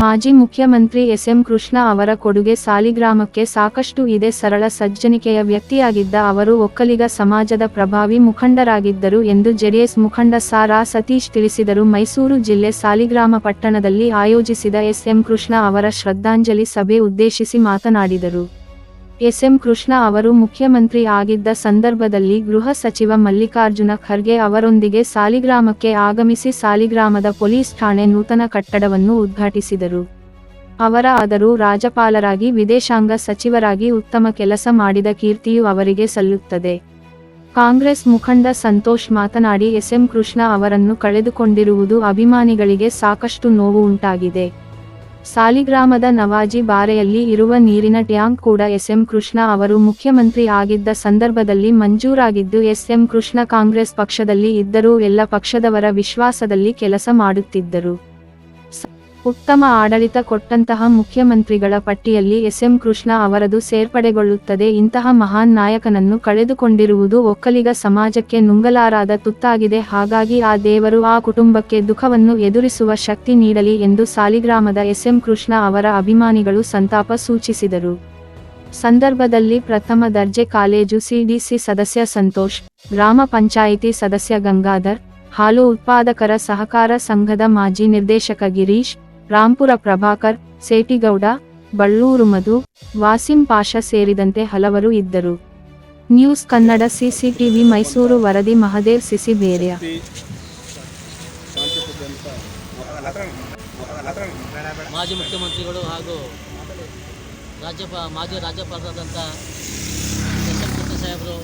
ಮಾಜಿ ಮುಖ್ಯಮಂತ್ರಿ ಎಸ್ಎಂ ಕೃಷ್ಣ ಅವರ ಕೊಡುಗೆ ಸಾಲಿಗ್ರಾಮಕ್ಕೆ ಸಾಕಷ್ಟು ಇದೆ. ಸರಳ ಸಜ್ಜನಿಕೆಯ ವ್ಯಕ್ತಿಯಾಗಿದ್ದ ಅವರು ಒಕ್ಕಲಿಗ ಸಮಾಜದ ಪ್ರಭಾವಿ ಮುಖಂಡರಾಗಿದ್ದರು ಎಂದು ಜೆಡಿಎಸ್ ಮುಖಂಡ ಸಾರಾ ಸತೀಶ್ ತಿಳಿಸಿದರು. ಮೈಸೂರು ಜಿಲ್ಲೆ ಸಾಲಿಗ್ರಾಮ ಪಟ್ಟಣದಲ್ಲಿ ಆಯೋಜಿಸಿದ ಎಸ್ಎಂ ಕೃಷ್ಣ ಅವರ ಶ್ರದ್ಧಾಂಜಲಿ ಸಭೆ ಉದ್ದೇಶಿಸಿ ಮಾತನಾಡಿದರು. ಎಸ್ಎಂ ಕೃಷ್ಣ ಅವರು ಮುಖ್ಯಮಂತ್ರಿ ಆಗಿದ್ದ ಸಂದರ್ಭದಲ್ಲಿ ಗೃಹ ಸಚಿವ ಮಲ್ಲಿಕಾರ್ಜುನ ಖರ್ಗೆ ಅವರೊಂದಿಗೆ ಸಾಲಿಗ್ರಾಮಕ್ಕೆ ಆಗಮಿಸಿ ಸಾಲಿಗ್ರಾಮದ ಪೊಲೀಸ್ ಠಾಣೆ ನೂತನ ಕಟ್ಟಡವನ್ನು ಉದ್ಘಾಟಿಸಿದರು. ಅವರ ಆದರೂ ರಾಜ್ಯಪಾಲರಾಗಿ ವಿದೇಶಾಂಗ ಸಚಿವರಾಗಿ ಉತ್ತಮ ಕೆಲಸ ಮಾಡಿದ ಕೀರ್ತಿಯು ಅವರಿಗೆ ಸಲ್ಲುತ್ತದೆ. ಕಾಂಗ್ರೆಸ್ ಮುಖಂಡ ಸಂತೋಷ್ ಮಾತನಾಡಿ ಎಸ್ಎಂ ಕೃಷ್ಣ ಅವರನ್ನು ಕಳೆದುಕೊಂಡಿರುವುದು ಅಭಿಮಾನಿಗಳಿಗೆ ಸಾಕಷ್ಟು ನೋವು ಉಂಟಾಗಿದೆ. ಸಾಲಿಗ್ರಾಮದ ನವಾಜಿ ಬಾರೆಯಲ್ಲಿ ಇರುವ ನೀರಿನ ಟ್ಯಾಂಕ್ ಕೂಡ ಎಸ್ಎಂ ಕೃಷ್ಣ ಅವರು ಮುಖ್ಯಮಂತ್ರಿ ಆಗಿದ್ದ ಸಂದರ್ಭದಲ್ಲಿ ಮಂಜೂರಾಗಿದ್ದು ಎಸ್ಎಂ ಕೃಷ್ಣ ಕಾಂಗ್ರೆಸ್ ಪಕ್ಷದಲ್ಲಿ ಇದ್ದರೂ ಎಲ್ಲ ಪಕ್ಷದವರ ವಿಶ್ವಾಸದಲ್ಲಿ ಕೆಲಸ ಮಾಡುತ್ತಿದ್ದರು. ಉತ್ತಮ ಆಡಳಿತ ಕೊಟ್ಟಂತಹ ಮುಖ್ಯಮಂತ್ರಿಗಳ ಪಟ್ಟಿಯಲ್ಲಿ ಎಸ್ಎಂ ಕೃಷ್ಣ ಅವರದು ಸೇರ್ಪಡೆಗೊಳ್ಳುತ್ತದೆ. ಇಂತಹ ಮಹಾನ್ ನಾಯಕನನ್ನು ಕಳೆದುಕೊಂಡಿರುವುದು ಒಕ್ಕಲಿಗ ಸಮಾಜಕ್ಕೆ ನುಂಗಲಾರಾದ ತುತ್ತಾಗಿದೆ. ಹಾಗಾಗಿ ಆ ದೇವರು ಆ ಕುಟುಂಬಕ್ಕೆ ದುಃಖವನ್ನು ಎದುರಿಸುವ ಶಕ್ತಿ ನೀಡಲಿ ಎಂದು ಸಾಲಿಗ್ರಾಮದ ಎಸ್ಎಂ ಕೃಷ್ಣ ಅವರ ಅಭಿಮಾನಿಗಳು ಸಂತಾಪ ಸೂಚಿಸಿದರು. ಸಂದರ್ಭದಲ್ಲಿ ಪ್ರಥಮ ದರ್ಜೆ ಕಾಲೇಜು ಸಿಡಿಸಿ ಸದಸ್ಯ ಸಂತೋಷ್, ಗ್ರಾಮ ಪಂಚಾಯಿತಿ ಸದಸ್ಯ ಗಂಗಾಧರ್, ಹಾಲು ಉತ್ಪಾದಕರ ಸಹಕಾರ ಸಂಘದ ಮಾಜಿ ನಿರ್ದೇಶಕ ಗಿರೀಶ್ ರಾಂಪುರ ಪ್ರಭಾಕರ್, ಸೇಟಿಗೌಡ, ಬಳ್ಳೂರು ಮಧು, ವಾಸಿಂ ಪಾಷ ಸೇರಿದಂತೆ ಹಲವರು ಇದ್ದರು. ನ್ಯೂಸ್ ಕನ್ನಡ ಸಿಸಿಟಿವಿ ಮೈಸೂರು ವರದಿ, ಮಹದೇವ್ ಸಿಸಿ ಬೇರ್ಯ ಮಾಜಿ ಮುಖ್ಯಮಂತ್ರಿಗಳು ಹಾಗೂ ರಾಜ್ಯಪ, ಮಾಜಿ ರಾಜ್ಯಪಾಲರಾದಂಥ ಸಾಹೇಬರು